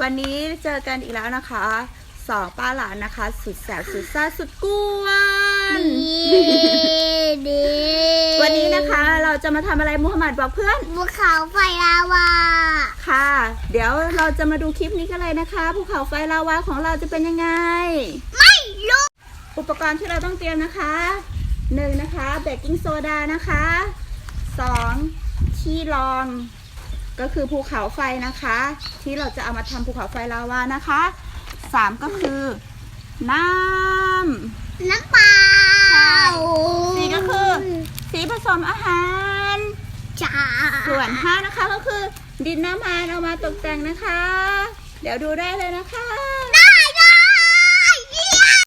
วันนี้เจอกันอีกแล้วนะคะสองป้าหลานนะคะ สุดแสบสุดซ่าสุดกวนดีดีวันนี้นะคะเราจะมาทำอะไรมุฮัมมัดบอกเพื่อนภูเขาไฟลาวาค่ะ เดี๋ยวเราจะมาดูคลิปนี้กันเลยนะคะภูเขาไฟลาวาของเราจะเป็นยังไง ไม่รู้อุปกรณ์ที่เราต้องเตรียมนะคะหนึ่งนะคะเบกกิ้งโซดานะคะสองที่รอง ก็คือภูเขาไฟนะคะ ที่เราจะเอามาทำภูเขาไฟลาวานะคะสามก็คือ น้ำน้ำเปล่าใช่สี่ก็คือ สีผสมอาหารจ้าส่วนห้านะคะก็คือ ดินน้ำมันเอามาตกแต่งนะคะ เดี๋ยวดูได้เลยนะคะ ได้ได้เยี่ยม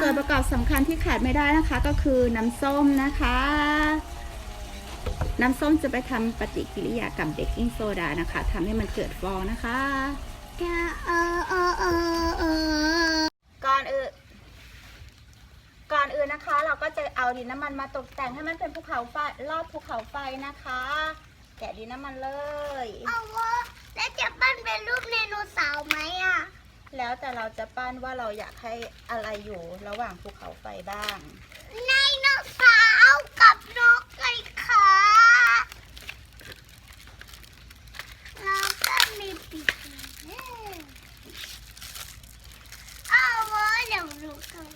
ส่วนประกอบสำคัญที่ขาดไม่ได้นะคะ ก็คือน้ำส้มนะคะ น้ำส้มจะไปทำปฏิกิริยากับเบกกิ้งโซดานะคะทำให้มันเกิดฟองนะคะเออเออเออเออก่อนอื่นก่อนอื่นนะคะ เราก็จะเอาดินน้ำมันมาตกแต่งให้มันเป็นภูเขาไฟรอบภูเขาไฟนะคะ แกะดินน้ำมันเลยเอาวะแล้วจะปั้นเป็นรูปไดโนเสาร์ไหมอะแล้วแต่เราจะปั้นว่าเราอยากให้อะไรอยู่ระหว่างภูเขาไฟบ้างไดโนเสาร์กับนกไก่ขาแล้วก็ มีปีกเอาวะเดี๋ยวดูกัน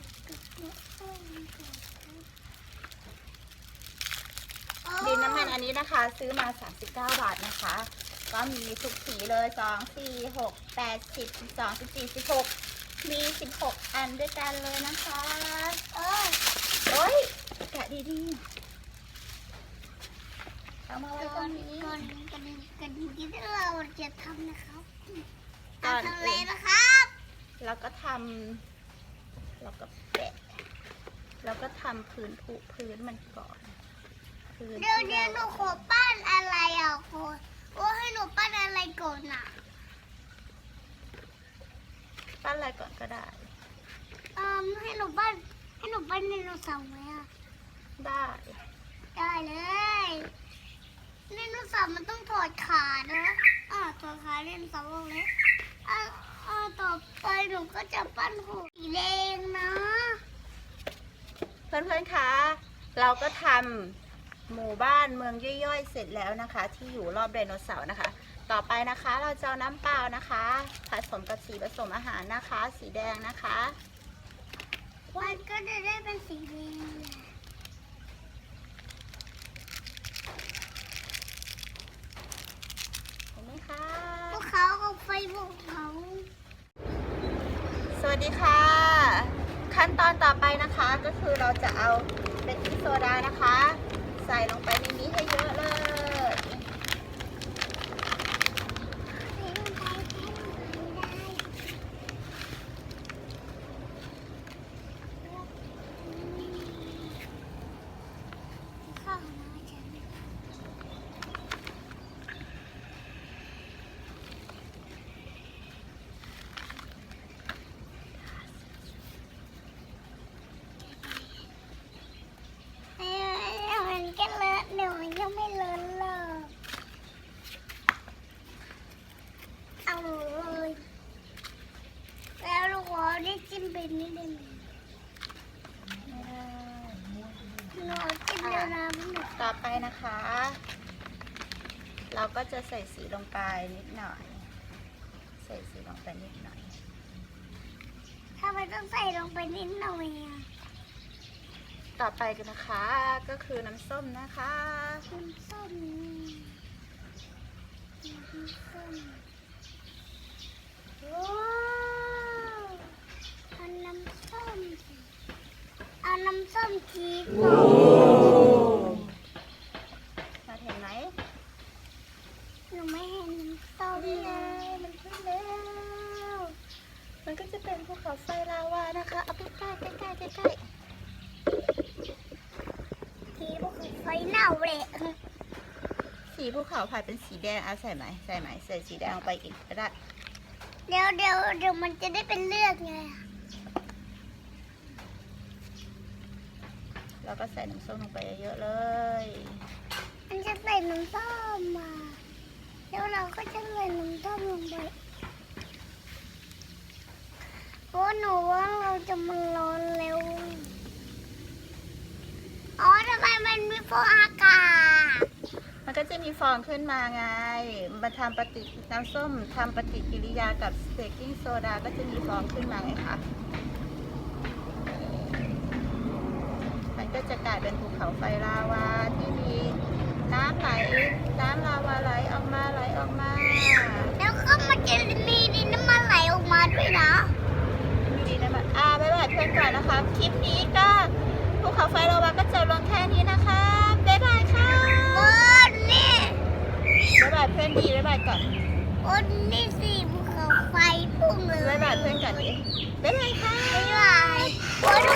ดินน้ำมันอันนี้นะคะ ซื้อมา 39 บาทนะคะ ก็มีทุกสีเลย 2 4 6 8 10 12 14 16 มี 16 อันด้วยกันเลยนะคะ เออโอ้ยแกะดีๆ เอามาไว้ตก่รอนงนี้ก่อนก่อนก่อนที่เราจะทำนะครับก่อนทำเลยนะครับแล้วก็ทำแล้วก็แปะแล้วก็ทำพื้นผุพื้นมันก่อนพื้นเดี๋ยวเดี๋ยวหนูขอปั้นอะไรอะคุณว่าให้หนูปั้นอะไรก่อนอะปั้นอะไรก่อนก็ได้เอ่อให้หนูปั้นให้หนูปั้นไดโนเสาร์ไหมอะได้ ได้เลย ไดโนเสาร์มันต้องถอดขานะอ่าถอดขาไดโนเสาร์ออกเลยอ่าอ่าต่อไปหนูก็จะปั้นหูสีแดงนะเพื่อนๆคะเราก็ทำหมู่บ้านเมืองย่อยๆ เสร็จแล้วนะคะ ที่อยู่รอบไดโนเสาร์นะคะ ต่อไปนะคะเราจะเอาน้ำเปล่านะคะผสมกับสีผสมอาหารนะคะ สีแดงนะคะมันก็จะได้เป็นสีแดงแหละ เห็นไหมคะ พวกเขาเอาไฟพวกเขา สวัส ดีค่ะ ขั้นตอนต่อไปนะคะก็คือเราจะเอาเป็นที่โซดานะคะ ใส่ลงไปในนี้ให้เยอะเลย ให้มันไปให้มันไปได้เข้ามาฉัน เอ้ยมันก็เลอะเดี๋ยวมันก็ไม่เลอะหรอกเอาเลยแล้วลูกขอได้จิ้มเป็นนิดนึงหนูจิ้มเดี๋ยวน้ำหนู ต่อไปนะคะ เราก็จะใส่สีลงไปนิดหน่อย ใส่สีลงไปนิดหน่อยทำไมต้องใส่ลงไปนิดหน่อยอะต่อไปกันนะคะก็คือน้ำส้มนะคะน้ำส้มน้ำส้มว้าวเอาน้ำส้มเอา น้ำส้มชีสก่อนมาเห็นไหมหนูไม่เห็นน้ำส้มนี่ไงเลยมันขึ้นแล้ว มันก็จะเป็นภูเขาไฟลาวานะคะเอาใกล้ใกล้ใกล้ใกล้ใกล้ใกล้ทีพวกไฟเน่าเลยสีภูเขาไฟเป็นสีแดงเอาใส่ไหมใส่ไหมใส่สีแดงลงไปอีกก็ได้ เดี๋ยวเดี๋ยวเดี๋ยวมันจะได้เป็นเลือดไง แล้วก็ใส่น้ำส้มลงไปเยอะๆเลยมันจะใส่น้ำส้มมาแล้วเราก็จะใส่น้ำส้มลงไปหนูว่าเราจะมันร้อนเร็ว อ๋อทำไมมันมีฟองอากาศ มันก็จะมีฟองขึ้นมาไงมาทำปฏิน้ำส้มทำปฏิกิริยากับเบกกิ้งโซดาก็จะมีฟองขึ้นมาไงคะ มัน ก็จะกลายเป็นภูเขาไฟลาวาที่มีน้ำไหลน้ำลาวาไหลออกมาไหลออกมา แล้วก็มันจะมีดินน้ำมันไหลออกมาด้วยนะมีดีนะมันอ่าบ๊ายบายเพื่อนก่อนนะคะคลิปนี้ก็ภูเขาไฟลาวาก็จบลงแค่นี้นะคะบ๊ายบายค่ะโอ้นี่บ๊ายบายเพื่อนดีบ๊ายบายก่อนโอ้นี่สิภูเขาไฟพุ่งเลยบ๊ายบายเพื่อนก่อนดิบ๊ายบายค่ะ